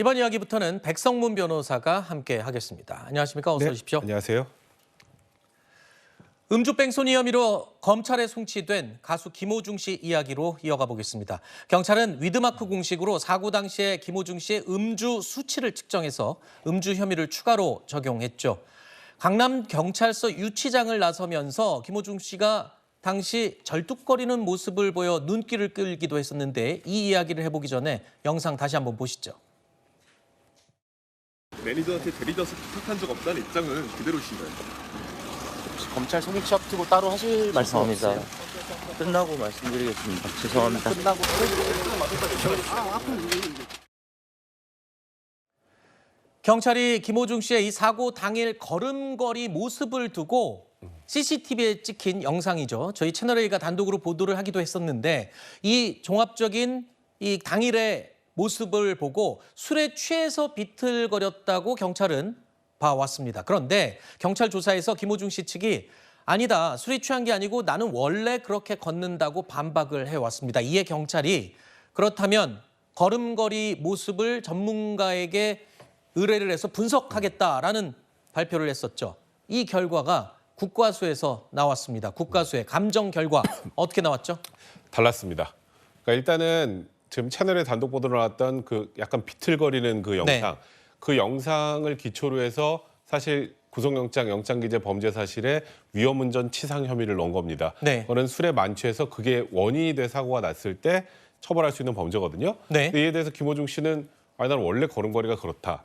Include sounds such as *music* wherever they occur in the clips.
이번 이야기부터는 백성문 변호사가 함께 하겠습니다. 안녕하십니까? 어서 네, 오십시오. 안녕하세요. 음주 뺑소니 혐의로 검찰에 송치된 가수 김호중 씨 이야기로 이어가 보겠습니다. 경찰은 위드마크 공식으로 사고 당시에 김호중 씨의 음주 수치를 측정해서 음주 혐의를 추가로 적용했죠. 강남 경찰서 유치장을 나서면서 김호중 씨가 당시 절뚝거리는 모습을 보여 눈길을 끌기도 했었는데 이 이야기를 해보기 전에 영상 다시 한번 보시죠. 매니저한테 대리자서 부탁한 적 없다는 입장은 그대로신가요? 검찰 소개치 앞두고 따로 하실 말씀 없어요? 끝나고 말씀드리겠습니다. 죄송합니다. 경찰이 김호중 씨의 이 사고 당일 걸음걸이 모습을 두고 CCTV에 찍힌 영상이죠. 저희 채널A가 단독으로 보도를 하기도 했었는데 이 종합적인 이 당일의 모습을 보고 술에 취해서 비틀거렸다고 경찰은 봐왔습니다. 그런데 경찰 조사에서 김호중 씨 측이 아니다. 술이 취한 게 아니고 나는 원래 그렇게 걷는다고 반박을 해왔습니다. 이에 경찰이 그렇다면 걸음걸이 모습을 전문가에게 의뢰를 해서 분석하겠다라는 발표를 했었죠. 이 결과가 국과수에서 나왔습니다. 국과수의 감정 결과 어떻게 나왔죠? 달랐습니다. 그러니까 일단은 지금 채널에 단독 보도로 나왔던 그 약간 비틀거리는 그 네. 영상, 그 영상을 기초로 해서 사실 구속영장, 영장기재 범죄 사실에 위험운전 치상 혐의를 넣은 겁니다. 네. 그거는 술에 만취해서 그게 원인이 돼 사고가 났을 때 처벌할 수 있는 범죄거든요. 네. 근데 이에 대해서 김호중 씨는 아니 나는 원래 걸음걸이가 그렇다.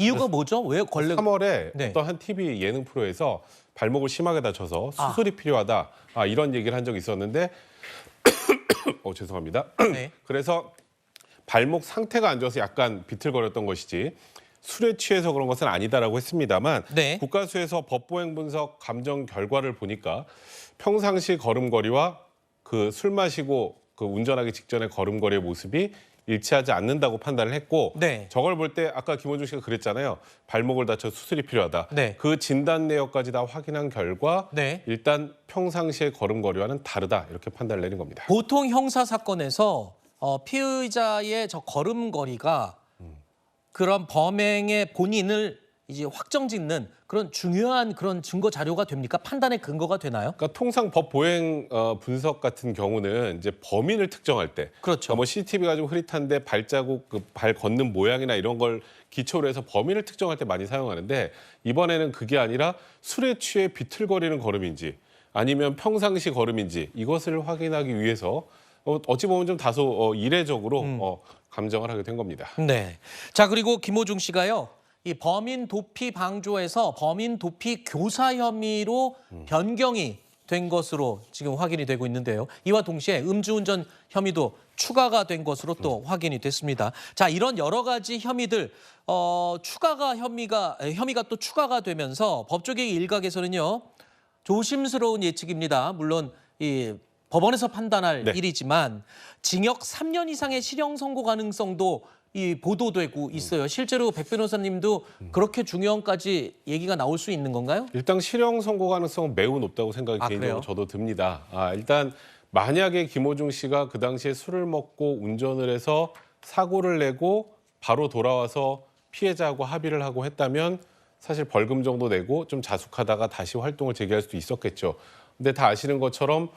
이유가 뭐죠? 왜 걸레 3월에 네. 어떤 한 TV 예능 프로에서 발목을 심하게 다쳐서 아. 수술이 필요하다. 아, 이런 얘기를 한 적이 있었는데 어 죄송합니다. *clears throat* 네. 그래서 발목 상태가 안 좋아서 약간 비틀거렸던 것이지 술에 취해서 그런 것은 아니다라고 했습니다만 네. 국가수에서 법보행 분석 감정 결과를 보니까 평상시 걸음걸이와 그 술 마시고 그 운전하기 직전의 걸음걸이의 모습이 일치하지 않는다고 판단을 했고 네. 저걸 볼 때 아까 김원중 씨가 그랬잖아요. 발목을 다쳐 수술이 필요하다. 네. 그 진단 내역까지 다 확인한 결과 네. 일단 평상시의 걸음걸이와는 다르다 이렇게 판단을 내린 겁니다. 보통 형사 사건에서 어, 피의자의 저 걸음걸이가 그런 범행의 본인을 이제 확정짓는 그런 중요한 그런 증거 자료가 됩니까? 판단의 근거가 되나요? 그러니까 통상 법 보행 어, 분석 같은 경우는 이제 범인을 특정할 때, 그렇죠. 그러니까 뭐 CCTV가 좀 흐릿한데 발자국, 그 발 걷는 모양이나 이런 걸 기초로 해서 범인을 특정할 때 많이 사용하는데 이번에는 그게 아니라 술에 취해 비틀거리는 걸음인지 아니면 평상시 걸음인지 이것을 확인하기 위해서 어, 어찌 보면 좀 다소 어, 이례적으로 음. 어, 감정을 하게 된 겁니다. 네. 자 그리고 김호중 씨가요. 이 범인 도피 방조에서 범인 도피 교사 혐의로 변경이 된 것으로 지금 확인이 되고 있는데요. 이와 동시에 음주운전 혐의도 추가가 된 것으로 또 확인이 됐습니다. 자 이런 여러 가지 혐의들 어, 추가가 혐의가 에, 혐의가 또 추가가 되면서 법조계 일각에서는요 조심스러운 예측입니다. 물론 이 법원에서 판단할 네. 일이지만 징역 3년 이상의 실형 선고 가능성도 이 보도되고 있어요. 실제로 백 변호사님도 그렇게 중형까지 얘기가 나올 수 있는 건가요? 일단 실형 선고 가능성은 매우 높다고 생각이 아, 개인적으로 그래요? 저도 듭니다. 아, 일단 만약에 김호중 씨가 그 당시에 술을 먹고 운전을 해서 사고를 내고 바로 돌아와서 피해자하고 합의를 하고 했다면 사실 벌금 정도 내고 좀 자숙하다가 다시 활동을 재개할 수도 있었겠죠. 근데 다 아시는 것처럼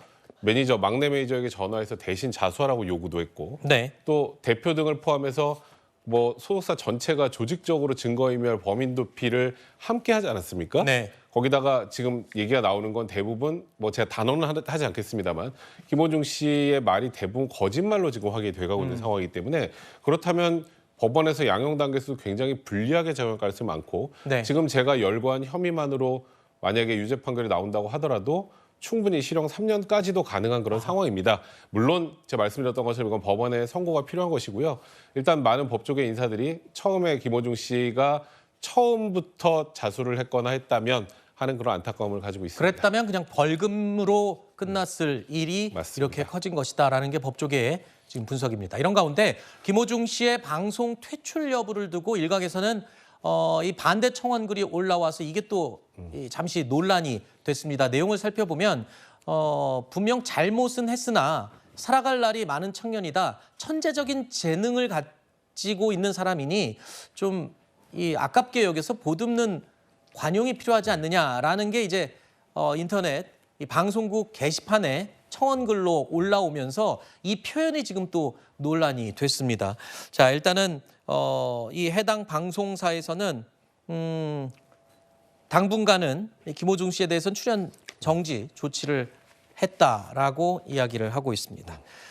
매니저 막내 매니저에게 전화해서 대신 자수하라고 요구도 했고 네. 또 대표 등을 포함해서 뭐 소속사 전체가 조직적으로 증거인멸 범인 도피를 함께 하지 않았습니까? 네. 거기다가 지금 얘기가 나오는 건 대부분 뭐 제가 단언은 하- 하지 않겠습니다만 김호중 씨의 말이 대부분 거짓말로 지금 확인이 돼가고 음. 있는 상황이기 때문에 그렇다면 법원에서 양형 단계에서도 굉장히 불리하게 적용할 가능성이 많고 네. 지금 제가 열거한 혐의만으로 만약에 유죄 판결이 나온다고 하더라도 충분히 실형 3년까지도 가능한 아. 그런 상황입니다. 물론 제가 말씀드렸던 것처럼 이건 법원의 선고가 필요한 것이고요. 일단 많은 법조계 인사들이 처음에 김호중 씨가 처음부터 자수를 했거나 했다면 하는 그런 안타까움을 가지고 있습니다. 그랬다면 그냥 벌금으로 끝났을 일이 맞습니다. 이렇게 커진 것이다라는 게 법조계의 지금 분석입니다. 이런 가운데 김호중 씨의 방송 퇴출 여부를 두고 일각에서는 어, 이 반대 청원글이 올라와서 이게 또 이, 잠시 논란이 됐습니다. 내용을 살펴보면 어, 분명 잘못은 했으나 살아갈 날이 많은 청년이다. 천재적인 재능을 갖 가지고 있는 사람이니 좀 이 아깝게 여겨서 보듬는 관용이 필요하지 않느냐라는 게 이제 어, 인터넷 이 방송국 게시판에 청원글로 올라오면서 이 표현이 지금 또 논란이 됐습니다. 자 일단은 어, 이 해당 방송사에서는 음, 당분간은 이 김호중 씨에 대해서는 출연 정지 조치를 했다라고 이야기를 하고 있습니다.